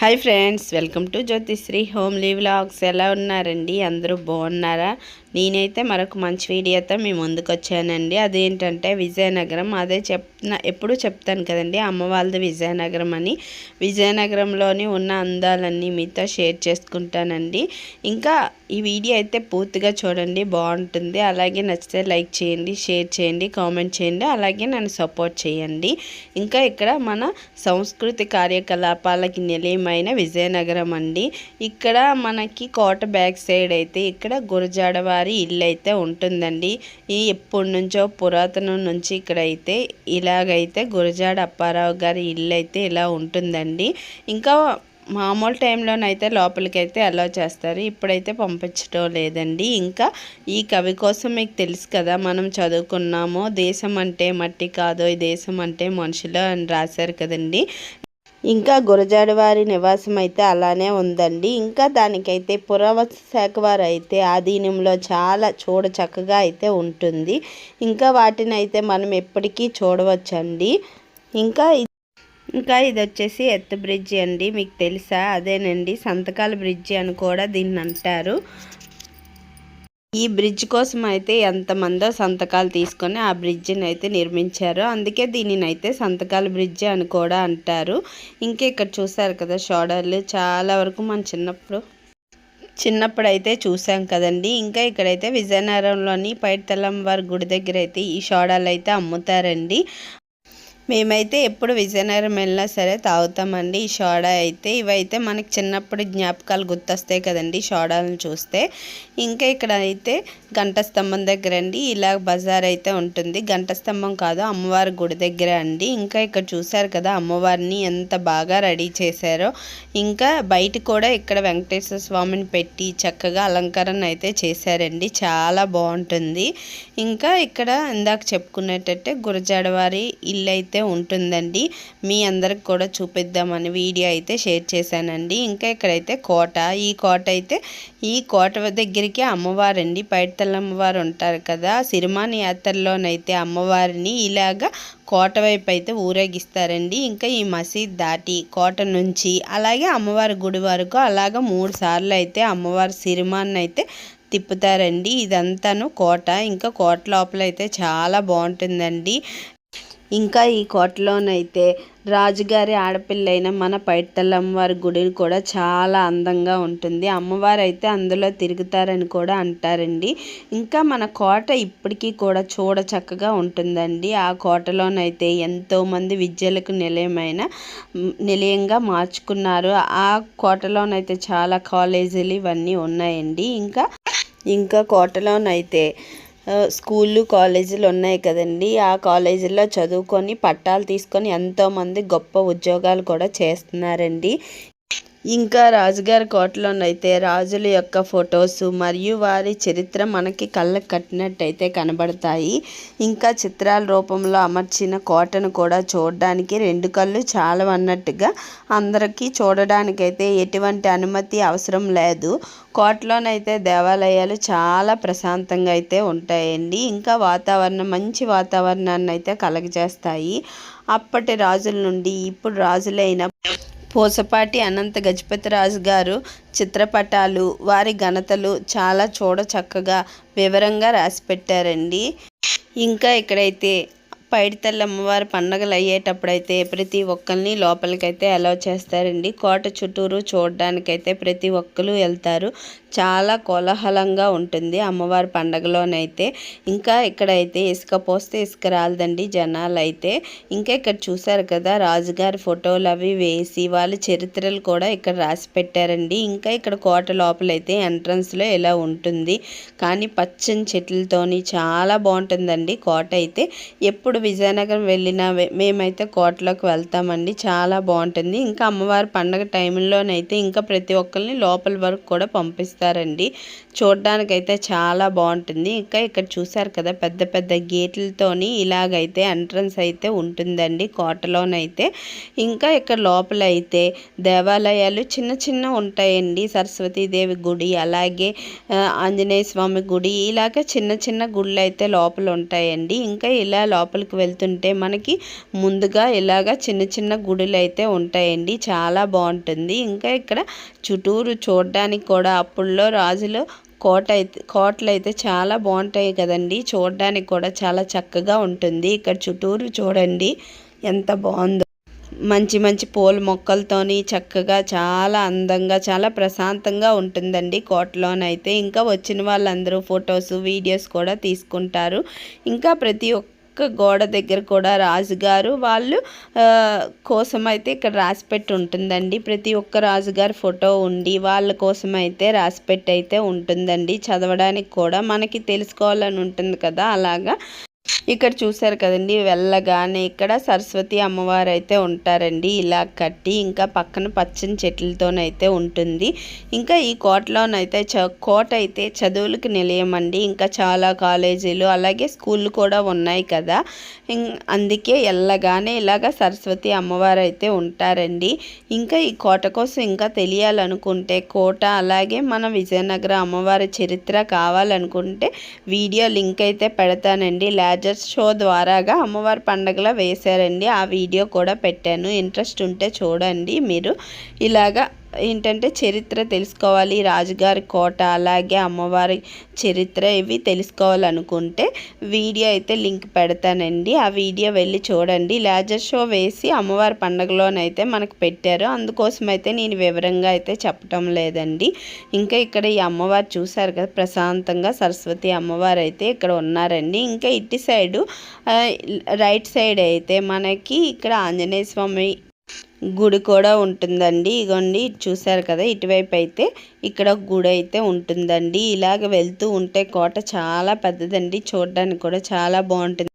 Hi friends welcome to Jyothisri home leave vlogs ఎలా ఉన్నారండి? అందరూ బాగున్నారా? నేనైతే మరొక మంచి వీడియోతో మీ ముందుకు వచ్చానండి. అదేంటంటే విజయనగరం అదే చెప్తున్నా ఎప్పుడు చెప్తాను కదండి అమ్మ వాళ్ళది విజయనగరం అని. విజయనగరంలోని ఉన్న అందాలన్నీ మీతో షేర్ చేసుకుంటానండి. ఇంకా ఈ వీడియో అయితే పూర్తిగా చూడండి బాగుంటుంది. అలాగే నచ్చితే లైక్ చేయండి షేర్ చేయండి కామెంట్ చేయండి అలాగే నన్ను సపోర్ట్ చేయండి. ఇంకా ఇక్కడ మన సంస్కృతి కార్యకలాపాలకి నిలయమైన విజయనగరం అండి. ఇక్కడ మనకి కోట బ్యాక్ సైడ్ అయితే ఇక్కడ గురజాడవారి ఇల్లు అయితే ఉంటుందండి. ఈ ఎప్పటి నుంచో పురాతనం నుంచి ఇక్కడ అయితే ఇలాగైతే గురజాడ అప్పారావు గారి ఇల్లు అయితే ఇలా ఉంటుందండి. ఇంకా మామూలు టైంలోనైతే లోపలికి అయితే అలౌ చేస్తారు. ఇప్పుడైతే పంపించడం లేదండి. ఇంకా ఈ కవి కోసం మీకు తెలుసు కదా మనం చదువుకున్నాము దేశం అంటే మట్టి కాదు ఈ దేశం అంటే మనుషులు అని రాశారు కదండి. ఇంకా గురజాడ వారి నివాసం అయితే అలానే ఉందండి. ఇంకా దానికైతే పురావస్తు శాఖ వారు అయితే ఆధీనంలో చాలా చూడ చక్కగా అయితే ఉంటుంది. ఇంకా వాటిని అయితే మనం ఎప్పటికీ చూడవచ్చండి. ఇంకా ఇంకా ఇది వచ్చేసి ఎత్తు బ్రిడ్జి అండి మీకు తెలుసా? అదేనండి సంతకాల బ్రిడ్జి అని కూడా దీన్ని అంటారు. ఈ బ్రిడ్జ్ కోసం అయితే ఎంతమందో సంతకాలు తీసుకొని ఆ బ్రిడ్జిని అయితే నిర్మించారు. అందుకే దీనిని అయితే సంతకాల బ్రిడ్జ్ అని కూడా అంటారు. ఇంకా ఇక్కడ చూసారు కదా షోడర్లు చాలా వరకు మన చిన్నప్పుడు చిన్నప్పుడు అయితే చూసాం కదండి. ఇంకా ఇక్కడైతే విజయనగరంలోని పైడితల్లం వారి గుడి దగ్గర అయితే ఈ షోడాలు అయితే అమ్ముతారండి. మేమైతే ఎప్పుడు విజయనగరం వెళ్ళినా సరే తాగుతామండి. ఈ సోడా అయితే ఇవైతే మనకి చిన్నప్పుడు జ్ఞాపకాలు గుర్తొస్తాయి కదండి సోడాలను చూస్తే. ఇంకా ఇక్కడ అయితే గంట స్తంభం దగ్గర అండి ఇలా బజార్ అయితే ఉంటుంది. గంట స్తంభం కాదు అమ్మవారి గుడి దగ్గర అండి. ఇంకా ఇక్కడ చూసారు కదా అమ్మవారిని ఎంత బాగా రెడీ చేశారో. ఇంకా బయట కూడా ఇక్కడ వెంకటేశ్వర స్వామిని పెట్టి చక్కగా అలంకరణ అయితే చేశారండి. చాలా బాగుంటుంది. ఇంకా ఇక్కడ ఇందాక చెప్పుకునేటట్టే గురజాడవారి ఇల్లు అయితే అయితే ఉంటుందండి. మీ అందరికి కూడా చూపిద్దామని వీడియో అయితే షేర్ చేశానండి. ఇంకా ఇక్కడైతే కోట. ఈ కోట అయితే ఈ కోట దగ్గరికి అమ్మవారండి. పైడితల్లి అమ్మవారు ఉంటారు కదా. సిరిమాని యాత్రలోనైతే అమ్మవారిని ఇలాగా కోట వైపు అయితే ఊరేగిస్తారండి. ఇంకా ఈ మసీద్ దాటి కోట నుంచి అలాగే అమ్మవారి గుడి వరకు అలాగ మూడు సార్లు అయితే అమ్మవారి సిరిమాన్ని అయితే తిప్పుతారండి. ఇదంతాను కోట. ఇంకా కోట లోపల అయితే చాలా బాగుంటుందండి. ఇంకా ఈ కోటలోనైతే రాజుగారి ఆడపిల్లైన మన పైడితల్లమ్మవారి గుడి కూడా చాలా అందంగా ఉంటుంది. అమ్మవారు అయితే అందులో తిరుగుతారని కూడా అంటారండి. ఇంకా మన కోట ఇప్పటికీ కూడా చూడ చక్కగా ఉంటుందండి. ఆ కోటలోనైతే ఎంతోమంది విద్యలకు నిలయమైన నిలయంగా మార్చుకున్నారు. ఆ కోటలోనైతే చాలా కాలేజీలు ఇవన్నీ ఉన్నాయండి. ఇంకా ఇంకా కోటలోనైతే స్కూళ్ళు కాలేజీలు ఉన్నాయి కదండి. ఆ కాలేజీల్లో చదువుకొని పట్టాలు తీసుకొని ఎంతోమంది గొప్ప ఉద్యోగాలు కూడా చేస్తున్నారండి. ఇంకా రాజుగారి కోటలోనైతే రాజుల యొక్క ఫొటోస్ మరియు వారి చరిత్ర మనకి కళ్ళకు కట్టినట్టయితే కనబడతాయి. ఇంకా చిత్రాల రూపంలో అమర్చిన కోటను కూడా చూడడానికి రెండు కళ్ళు చాలా అన్నట్టుగా అందరికీ చూడడానికైతే ఎటువంటి అనుమతి అవసరం లేదు. కోటలోనైతే దేవాలయాలు చాలా ప్రశాంతంగా అయితే ఉంటాయండి. ఇంకా వాతావరణం మంచి వాతావరణాన్ని అయితే కలగజేస్తాయి. అప్పటి రాజుల నుండి ఇప్పుడు రాజులైన పూసపాటి అనంత గజపతి రాజు గారు చిత్రపటాలు వారి ఘనతలు చాలా చూడ చక్కగా వివరంగా రాసి పెట్టారండి ఇంకా ఇక్కడైతే పైడితల్లి అమ్మవారి పండగలు అయ్యేటప్పుడైతే ప్రతి ఒక్కరిని లోపలికైతే అలౌ చేస్తారండి. కోట చుట్టూరు చూడడానికైతే ప్రతి ఒక్కరు వెళ్తారు. చాలా కోలాహలంగా ఉంటుంది అమ్మవారి పండగలోనైతే. ఇంకా ఇక్కడైతే ఇసుక పోస్తే ఇసుక రాలదండి జనాలు అయితే ఇంకా ఇక్కడ చూసారు కదా రాజుగారి ఫోటోలు అవి వేసి వాళ్ళ చరిత్రలు కూడా ఇక్కడ రాసి పెట్టారండి. ఇంకా ఇక్కడ కోట లోపలైతే ఎంట్రన్స్లో ఇలా ఉంటుంది. కానీ పచ్చని చెట్లతోని చాలా బాగుంటుందండి కోట అయితే. ఎప్పుడు విజయనగరం వెళ్ళినా మేమైతే కోటలోకి వెళ్తామండి. చాలా బాగుంటుంది. ఇంకా అమ్మవారి పండగ టైంలోనైతే ఇంకా ప్రతి ఒక్కరిని లోపల వరకు కూడా పంపిస్తారండి. చూడడానికైతే చాలా బాగుంటుంది. ఇంకా ఇక్కడ చూసారు కదా పెద్ద పెద్ద గేట్లతోని ఇలాగైతే ఎంట్రన్స్ అయితే ఉంటుందండి కోటలోనైతే. ఇంకా ఇక్కడ లోపల అయితే దేవాలయాలు చిన్న చిన్న ఉంటాయండి. సరస్వతీదేవి గుడి అలాగే ఆంజనేయ స్వామి గుడి ఇలాగ చిన్న చిన్న గుళ్ళు అయితే లోపల ఉంటాయండి ఇంకా ఇలా లోపల లోపలికి వెళ్తుంటే మనకి ముందుగా ఇలాగా చిన్న చిన్న గుడులు అయితే ఉంటాయండి. చాలా బాగుంటుంది. ఇంకా ఇక్కడ చుట్టూరు చూడడానికి కూడా అప్పుల్లో రాజులు కోట అయితే కోటలు అయితే చాలా బాగుంటాయి కదండి. చూడడానికి కూడా చాలా చక్కగా ఉంటుంది. ఇక్కడ చుట్టూరు చూడండి ఎంత బాగుందో. మంచి మంచి పూల మొక్కలతోని చక్కగా చాలా అందంగా చాలా ప్రశాంతంగా ఉంటుందండి కోటలోనైతే. ఇంకా వచ్చిన వాళ్ళందరూ ఫొటోస్ వీడియోస్ కూడా తీసుకుంటారు. ఇంకా ప్రతి ఒక్క గోడ దగ్గర కూడా రాజుగారు వాళ్ళు కోసం అయితే ఇక్కడ రాసిపెట్టి ఉంటుందండి. ప్రతి ఒక్క రాజుగారి ఫోటో ఉండి వాళ్ళ కోసం అయితే రాసిపెట్టి అయితే ఉంటుందండి. చదవడానికి కూడా మనకి తెలుసుకోవాలని ఉంటుంది కదా అలాగా. ఇక్కడ చూసారు కదండి వెళ్ళగానే ఇక్కడ సరస్వతి అమ్మవారు అయితే ఉంటారండి. ఇలా కట్టి ఇంకా పక్కన పచ్చని చెట్లతోనైతే ఉంటుంది. ఇంకా ఈ కోటలోనైతే చ కోట అయితే చదువులకు నిలయం అండి. ఇంకా చాలా కాలేజీలు అలాగే స్కూళ్ళు కూడా ఉన్నాయి కదా. అందుకే వెళ్ళగానే ఇలాగ సరస్వతి అమ్మవారు అయితే ఉంటారండి. ఇంకా ఈ కోట కోసం ఇంకా తెలియాలనుకుంటే కోట అలాగే మన విజయనగరం అమ్మవారి చరిత్ర కావాలనుకుంటే వీడియో లింక్ అయితే పెడతానండి. లాజర్ షో ద్వారాగా అమ్మవారి పండగలా వేశారండి. ఆ వీడియో కూడా పెట్టాను. ఇంట్రెస్ట్ ఉంటే చూడండి మీరు. ఇలాగా ఏంటంటే చరిత్ర తెలుసుకోవాలి రాజుగారి కోట అలాగే అమ్మవారి చరిత్ర ఇవి తెలుసుకోవాలనుకుంటే వీడియో అయితే లింక్ పెడతానండి. ఆ వీడియో వెళ్ళి చూడండి. లేజర్ షో వేసి అమ్మవారి పండుగలోనైతే మనకు పెట్టారు. అందుకోసం అయితే నేను వివరంగా అయితే చెప్పటం లేదండి. ఇంకా ఇక్కడ ఈ అమ్మవారు చూశారు కదా ప్రశాంతంగా సరస్వతి అమ్మవారు అయితే ఇక్కడ ఉన్నారండి. ఇంకా ఇటు సైడు రైట్ సైడ్ అయితే మనకి ఇక్కడ ఆంజనేయ స్వామి గుడి కూడా ఉంటుందండి. ఇగోండి చూసారు కదా ఇటువైపు అయితే ఇక్కడ గుడి అయితే ఉంటుందండి. ఇలాగ వెళ్తూ ఉంటే కోట చాలా పెద్దదండి. చూడడానికి కూడా చాలా బాగుంటుంది.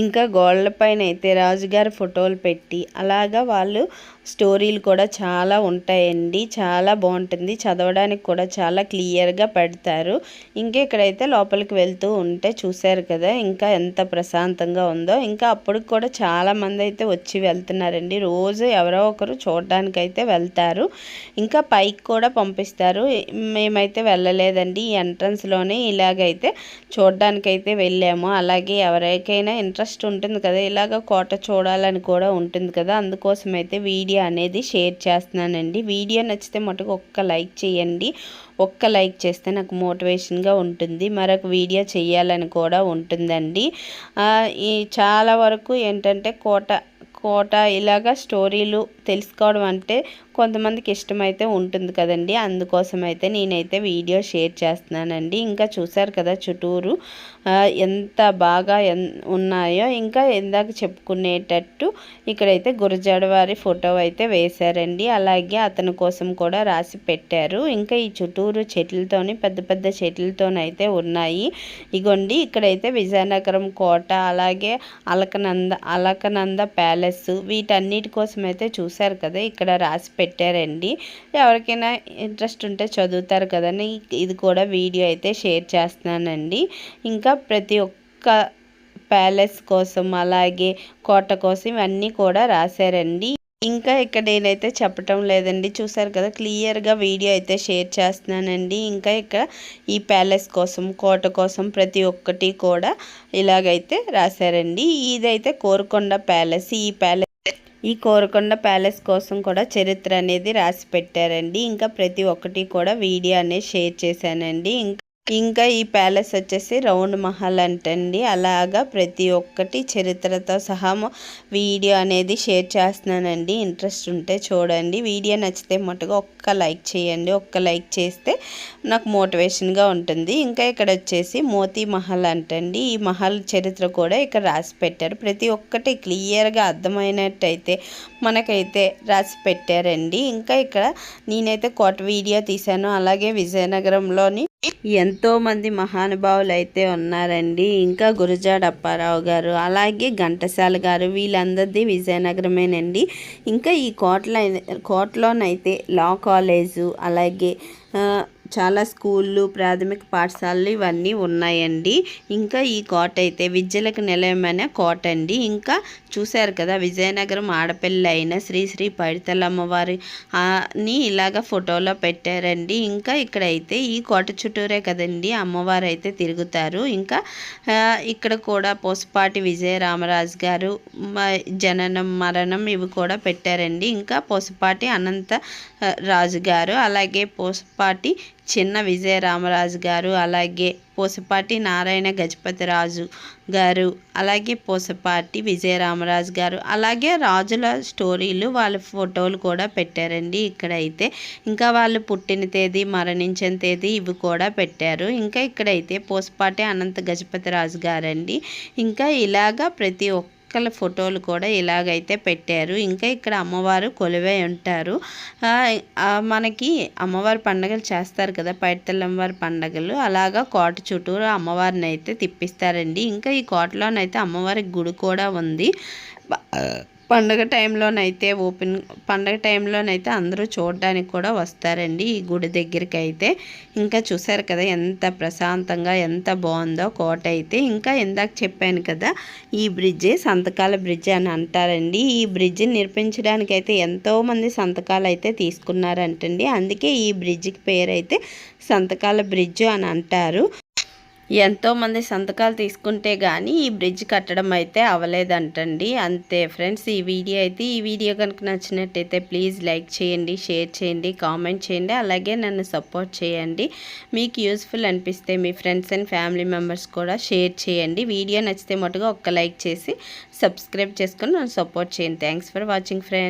ఇంకా గోడలపైన అయితే రాజుగారి ఫోటోలు పెట్టి అలాగా వాళ్ళు స్టోరీలు కూడా చాలా ఉంటాయండి. చాలా బాగుంటుంది. చదవడానికి కూడా చాలా క్లియర్గా పెడతారు. ఇంకా ఇక్కడైతే లోపలికి వెళ్తూ ఉంటే చూశారు కదా ఇంకా ఎంత ప్రశాంతంగా ఉందో. ఇంకా అప్పటికి కూడా చాలా మంది అయితే వచ్చి వెళ్తున్నారండి. రోజు ఎవరో ఒకరు చూడడానికి అయితే వెళ్తారు. ఇంకా పైకి కూడా పంపిస్తారు. మేమైతే వెళ్ళలేదండి. ఈ ఎంట్రన్స్లోనే ఇలాగైతే చూడడానికైతే వెళ్ళాము. అలాగే ఎవరికైనా ఇంట్రెస్ట్ ఉంటుంది కదా ఇలాగ కోట చూడాలని కూడా ఉంటుంది కదా. అందుకోసం అయితే వీడియో అనేది షేర్ చేస్తున్నానండి. వీడియో నచ్చితే మటుకు ఒక్క లైక్ చేయండి. ఒక్క లైక్ చేస్తే నాకు మోటివేషన్గా ఉంటుంది. మరొక వీడియో చేయాలని కూడా ఉంటుందండి. ఈ చాలా వరకు ఏంటంటే కోట కోట ఇలాగ స్టోరీలు తెలుసుకోవడం అంటే కొంతమందికి ఇష్టమైతే ఉంటుంది కదండి. అందుకోసం అయితే నేనైతే వీడియో షేర్ చేస్తున్నానండి. ఇంకా చూసారు కదా చుట్టూరు. ఎంత బాగా ఉన్నాయో ఇంకా ఇందాక చెప్పుకునేటట్టు ఇక్కడైతే గురజాడ వారి ఫోటో అయితే వేశారండి. అలాగే అతని కోసం కూడా రాసి పెట్టారు. ఇంకా ఈ చుట్టూరు చెట్లతోని పెద్ద పెద్ద చెట్లతోనైతే ఉన్నాయి. ఇగోండి ఇక్కడైతే విజయనగరం కోట అలాగే అలకనంద అలకనంద ప్యాలెస్ వీటన్నిటి కోసం అయితే చూశారు కదా ఇక్కడ రాసి పెట్టారండి. ఎవరికైనా ఇంట్రెస్ట్ ఉంటే చదువుతారు కదని ఇది కూడా వీడియో అయితే షేర్ చేస్తున్నానండి. ఇంకా ప్రతి ఒక్క ప్యాలెస్ కోసం అలాగే కోట కోసం ఇవన్నీ కూడా రాశారండి. ఇంకా ఇక్కడ నేనైతే చెప్పటం లేదండి. చూసారు కదా క్లియర్గా వీడియో అయితే షేర్ చేస్తున్నానండి. ఇంకా ఇక్కడ ఈ ప్యాలెస్ కోసం కోట కోసం ప్రతి ఒక్కటి కూడా ఇలాగైతే రాశారండి. ఇదైతే కోరుకొండ ప్యాలెస్. ఈ ప్యాలెస్ ఈ కోరకొండ ప్యాలెస్ కోసం కూడా చరిత్ర అనేది రాసి పెట్టారండి. ఇంకా ప్రతి ఒక్కటి కూడా వీడియో అనేది షేర్ చేశానండి. ఇంకా ఇంకా ఈ ప్యాలెస్ వచ్చేసి రౌండ్ మహల్ అంటండి. అలాగా ప్రతి ఒక్కటి చరిత్రతో సహా వీడియో అనేది షేర్ చేస్తున్నానండి. ఇంట్రెస్ట్ ఉంటే చూడండి. వీడియో నచ్చితే మటుగా ఒక్క లైక్ చేయండి. ఒక్క లైక్ చేస్తే నాకు మోటివేషన్గా ఉంటుంది. ఇంకా ఇక్కడ వచ్చేసి మోతీ మహల్ అంటండి. ఈ మహల్ చరిత్ర కూడా ఇక్కడ రాసి పెట్టారు. ప్రతి ఒక్కటి క్లియర్గా అర్థమైనట్టయితే మనకైతే రాసి పెట్టారండి. ఇంకా ఇక్కడ నేనైతే కోట వీడియో తీశాను. అలాగే విజయనగరంలోని ఎంతోమంది మహానుభావులు అయితే ఉన్నారండి. ఇంకా గురజాడ అప్పారావు గారు అలాగే ఘంటసాల గారు వీళ్ళందరిది విజయనగరమేనండి. ఇంకా ఈ కోటలో కోటలోనైతే లా కాలేజు అలాగే చాలా స్కూళ్ళు ప్రాథమిక పాఠశాలలు ఇవన్నీ ఉన్నాయండి. ఇంకా ఈ కోట అయితే విద్యలకు నిలయమైన కోట అండి. ఇంకా చూశారు కదా విజయనగరం ఆడపిల్ల అయిన శ్రీ శ్రీ పైడితల అమ్మవారి అని ని ఇలాగ ఫోటోలో పెట్టారండి. ఇంకా ఇక్కడైతే ఈ కోట చుట్టూరే కదండి అమ్మవారు అయితే తిరుగుతారు. ఇంకా ఇక్కడ కూడా పోసపాటి విజయ రామరాజు గారు మ- జననం మరణం ఇవి కూడా పెట్టారండి. ఇంకా పోసపాటి అనంత రాజు గారు అలాగే పోసపాటి చిన్న విజయ రామరాజు గారు అలాగే పోసపాటి నారాయణ గజపతి రాజు గారు అలాగే పోసపాటి విజయ రామరాజు గారు అలాగే రాజుల స్టోరీలు వాళ్ళ ఫోటోలు కూడా పెట్టారండి ఇక్కడైతే. ఇంకా వాళ్ళు పుట్టిన తేదీ మరణించిన తేదీ ఇవి కూడా పెట్టారు. ఇంకా ఇక్కడైతే పోసపాటి అనంత గజపతి రాజు గారండి. ఇంకా ఇలాగా ప్రతి ఒక్క చుక్కల ఫోటోలు కూడా ఇలాగైతే పెట్టారు. ఇంకా ఇక్కడ అమ్మవారు కొలువై ఉంటారు. మనకి అమ్మవారి పండగలు చేస్తారు కదా పైడితల్లి అమ్మవారి అలాగా కోట చుట్టూరు అమ్మవారిని అయితే తిప్పిస్తారండి. ఇంకా ఈ కోటలోనైతే అమ్మవారి గుడి కూడా ఉంది. పండగ టైంలోనైతే ఓపెన్ పండగ టైంలోనైతే అందరూ చూడడానికి కూడా వస్తారండి ఈ గుడి దగ్గరికి అయితే ఇంకా చూసారు కదా ఎంత ప్రశాంతంగా ఎంత బాగుందో కోట అయితే. ఇంకా ఇందాక చెప్పాను కదా ఈ బ్రిడ్జ్ సంతకాల బ్రిడ్జ్ అని అంటారండి. ఈ బ్రిడ్జిని నిర్మించడానికి అయితే ఎంతోమంది సంతకాలు అయితే తీసుకున్నారంటండి. అందుకే ఈ బ్రిడ్జ్కి పేరు అయితే సంతకాల బ్రిడ్జ్ అని అంటారు. ఎంతోమంది సంతకాలు తీసుకుంటే కానీ ఈ బ్రిడ్జ్ కట్టడం అయితే అవ్వలేదంటండి. అంతే ఫ్రెండ్స్ ఈ వీడియో అయితే ఈ వీడియో కనుక నచ్చినట్టయితే ప్లీజ్ లైక్ చేయండి షేర్ చేయండి కామెంట్ చేయండి అలాగే నన్ను సపోర్ట్ చేయండి. మీకు యూస్ఫుల్ అనిపిస్తే మీ ఫ్రెండ్స్ అండ్ ఫ్యామిలీ మెంబర్స్ కూడా షేర్ చేయండి. వీడియో నచ్చితే మటుగా ఒక్క లైక్ చేసి సబ్స్క్రైబ్ చేసుకొని నన్ను సపోర్ట్ చేయండి. Thanks for watching friends.